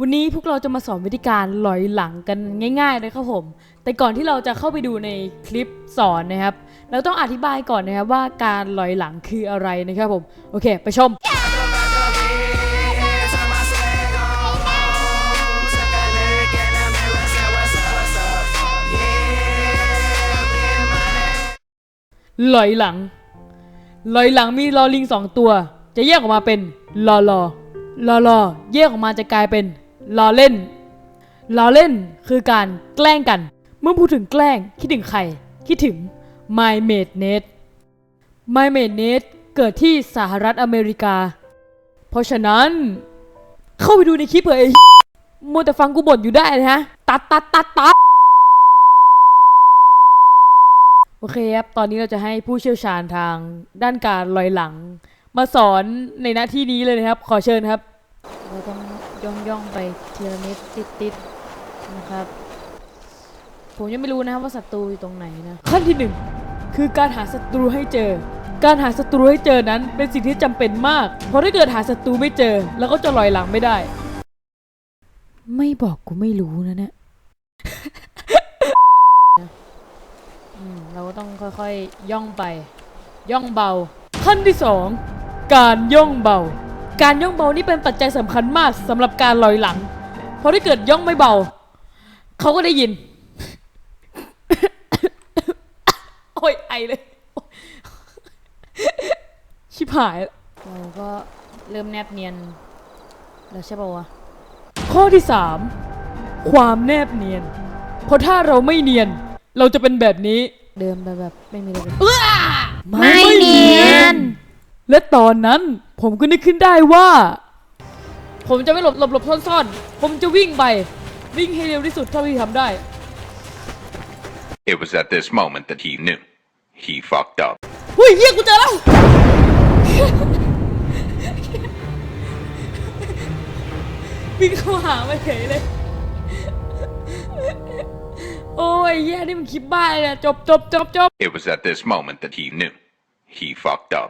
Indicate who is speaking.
Speaker 1: วันนี้พวกเราจะมาสอนวิธีการลอยหลังกันง่ายๆนะครับผม แต่ก่อนที่เราจะเข้าไปดูในคลิปสอนนะครับ เราต้องอธิบายก่อนนะครับว่าการลอยหลังคืออะไรนะครับผม โอเค ไปชม ลอยหลัง ลอยหลังมีลอลิงสองตัว จะแยกออกมาเป็นลอลอลอลอแยกออกมาจะกลายเป็น ล้อเล่นล้อเล่นคือการแกล้งกัน เมื่อพูดถึงแกล้งคิดถึงใคร คิดถึง My Mate Net My Mate Net เกิดที่สหรัฐอเมริกา เพราะฉะนั้น เข้าไปดูในคลิปเถอะไอ้มัวแต่ฟังกูบ่นอยู่ได้นะฮะ ตัดตัดตัดตัดโอเคครับ ตอนนี้เราจะให้ผู้เชี่ยวชาญทางด้านการลอยหลัง มาสอนในหน้าที่นี้เลยนะครับ ขอเชิญครับเราต้อง ย่องย่องไปทีละนิดติดติดๆนะครับ ผมยังไม่รู้นะครับว่าศัตรูอยู่ตรงไหนนะขั้นที่หนึ่งคือการหาศัตรูให้เจอ การหาศัตรูให้เจอนั้นเป็นสิ่งที่จำเป็นมาก เพราะถ้าเกิดหาศัตรูไม่เจอ แล้วก็จะลอยหลังไม่ได้ ไม่บอกกูไม่รู้นะเนี่ยอืมเราก็ต้องค่อยๆย่องไป ย่องเบา ขั้นที่สองการย่องเบา การย่องเบานี่เป็นปัจจัยสำคัญมากสำหรับการลอยหลัง เพราะถ้าเกิดย่องไม่เบา เขาก็ได้ยิน โอ้ยไอเลย ชิบหายแล้วเราก็เริ่มแนบเนียน แล้วใช่ป่าวะ ข้อที่สามความแนบเนียน เพราะถ้าเราไม่เนียน เราจะเป็นแบบนี้ เดินไปแบบไม่มีอะไรเลย
Speaker 2: ไม่เนียน
Speaker 1: และตอนนั้นผมก็นึกขึ้นได้ว่า ผมจะไม่หลบหลบหลบซ่อนซ่อนผมจะวิ่งไป วิ่งให้เร็วที่สุดเท่าที่ทำได้
Speaker 3: It was at this moment that he knew. He fucked up.
Speaker 1: เฮ้ยเฮียกูเจอแล้ว วิ่งเข้าหาไม่เฉยเลย โอ้ยเฮียนี่มันคลิปบ้าเลยอะจบจบจบจบ
Speaker 3: It was at this moment that he knew. He fucked up.